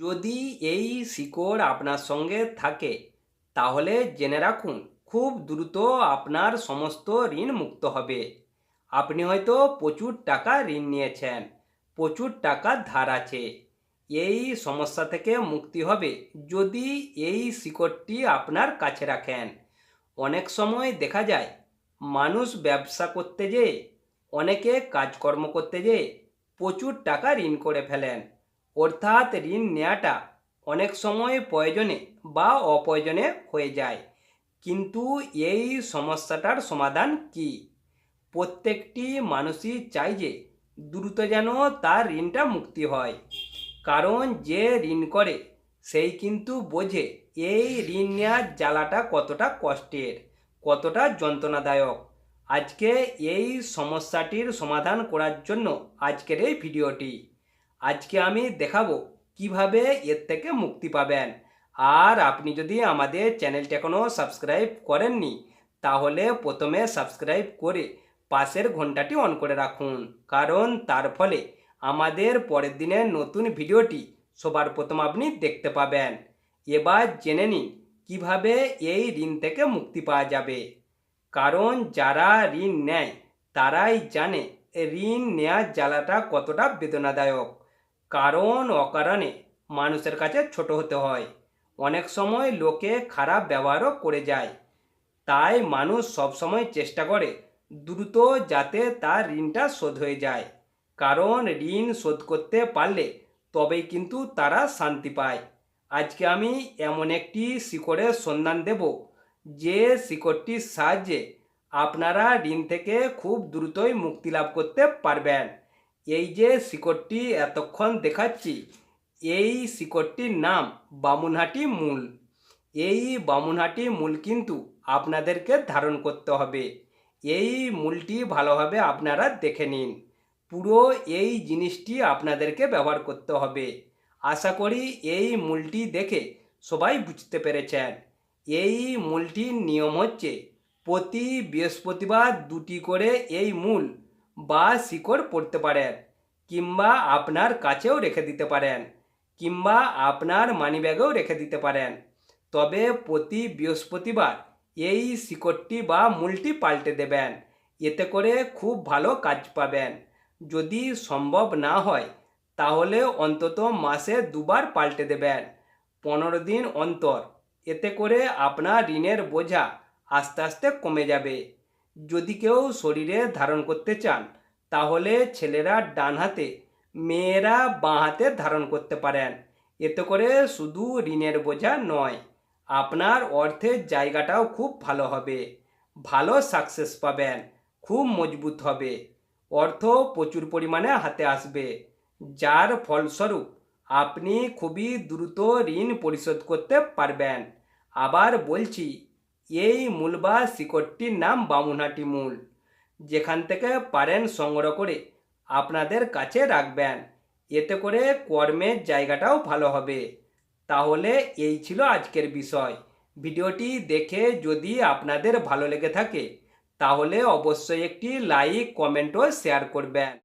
যদি এই শিকড় আপনার সঙ্গে থাকে, তাহলে জেনে রাখুন, খুব দ্রুত আপনার সমস্ত ঋণ মুক্ত হবে। আপনি হয়তো প্রচুর টাকা ঋণ নিয়েছেন, প্রচুর টাকা ধার আছে। এই সমস্যা থেকে মুক্তি হবে যদি এই শিকড়টি আপনার কাছে রাখেন। অনেক সময় দেখা যায়, মানুষ ব্যবসা করতে যেয়ে, অনেকে কাজকর্ম করতে যেয়ে প্রচুর টাকা ঋণ করে ফেলেন। অর্থাৎ ঋণ নেওয়াটা অনেক সময় প্রয়োজনে বা অপ্রয়োজনে হয়ে যায়। কিন্তু এই সমস্যাটার সমাধান কি? প্রত্যেকটি মানুষই চাই যে দ্রুত যেন তার ঋণটা মুক্তি হয়। কারণ যে ঋণ করে, সেই কিন্তু বোঝে এই ঋণ নেওয়ার জ্বালাটা কতটা কষ্টের, কতটা যন্ত্রণাদায়ক। আজকে এই সমস্যাটির সমাধান করার জন্য আজকের এই ভিডিওটি। আজকে আমি দেখাবো কীভাবে এর থেকে মুক্তি পাবেন। আর আপনি যদি আমাদের চ্যানেলটি এখনও সাবস্ক্রাইব করেননি, তাহলে প্রথমে সাবস্ক্রাইব করে পাশের ঘন্টাটি অন করে রাখুন। কারণ তার ফলে আমাদের পরের দিনের নতুন ভিডিওটি সবার প্রথম আপনি দেখতে পাবেন। এবার জেনে নিন কীভাবে এই ঋণ থেকে মুক্তি পাওয়া যাবে। কারণ যারা ঋণ নেয়, তারাই জানে ঋণ নেওয়ার জ্বালাটা কতটা বেদনাদায়ক। কারণ অকারণে মানুষের কাছে ছোট হতে হয়। অনেক সময় লোকে খারাপ ব্যবহারও করে যায়। তাই মানুষ সবসময় চেষ্টা করে দ্রুত যাতে তার ঋণটা শোধ হয়ে যায়। কারণ ঋণ শোধ করতে পারলে তবেই কিন্তু তারা শান্তি পায়। আজকে আমি এমন একটি শিকড়ের সন্ধান দেব, যে শিকড়টির সাহায্যে আপনারা ঋণ থেকে খুব দ্রুতই মুক্তি লাভ করতে পারবেন। এই যে শিকড়টি এতক্ষণ দেখাচ্ছি, এই শিকড়টির নাম বামুনহাটি মূল। এই বামুনহাটি মূল কিন্তু আপনাদেরকে ধারণ করতে হবে। এই মূলটি ভালোভাবে আপনারা দেখে নিন। পুরো এই জিনিসটি আপনাদেরকে ব্যবহার করতে হবে। আশা করি এই মূলটি দেখে সবাই বুঝতে পেরেছেন। এই মূলটির নিয়ম হচ্ছে, প্রতি বৃহস্পতিবার দুটি করে এই মূল বা শিকড় পড়তে পারেন, কিংবা আপনার কাছেও রেখে দিতে পারেন, কিংবা আপনার মানিব্যাগেও রেখে দিতে পারেন। তবে প্রতি বৃহস্পতিবার এই শিকড়টি বা মূলটি পাল্টে দেবেন। এতে করে খুব ভালো কাজ পাবেন। যদি সম্ভব না হয়, তাহলে অন্তত মাসে দুবার পাল্টে দেবেন, পনেরো দিন অন্তর। এতে করে আপনার ঋণের বোঝা আস্তে আস্তে কমে যাবে। যদি কেউ শরীরে ধারণ করতে চান, তাহলে ছেলেরা ডান হাতে, মেয়েরা বাঁ হাতে ধারণ করতে পারেন। এতে করে শুধু ঋণের বোঝা নয়, আপনার অর্থের জায়গাটাও খুব ভালো হবে। ভালো সাকসেস পাবেন, খুব মজবুত হবে। অর্থ প্রচুর পরিমাণে হাতে আসবে। যার ফলস্বরূপ, আপনি খুবই দ্রুত ঋণ পরিশোধ করতে পারবেন। আবার বলছি এই মূল বা শিকড়টির নাম বামুনহাটি মূল, যেখান থেকে পারেন সংগ্রহ করে আপনাদের কাছে রাখবেন। এতে করে কর্মের জায়গাটাও ভালো হবে। তাহলে এই ছিল আজকের বিষয়। ভিডিওটি দেখে যদি আপনাদের ভালো লেগে থাকে, তাহলে অবশ্যই একটি লাইক, কমেন্ট ও শেয়ার করবেন।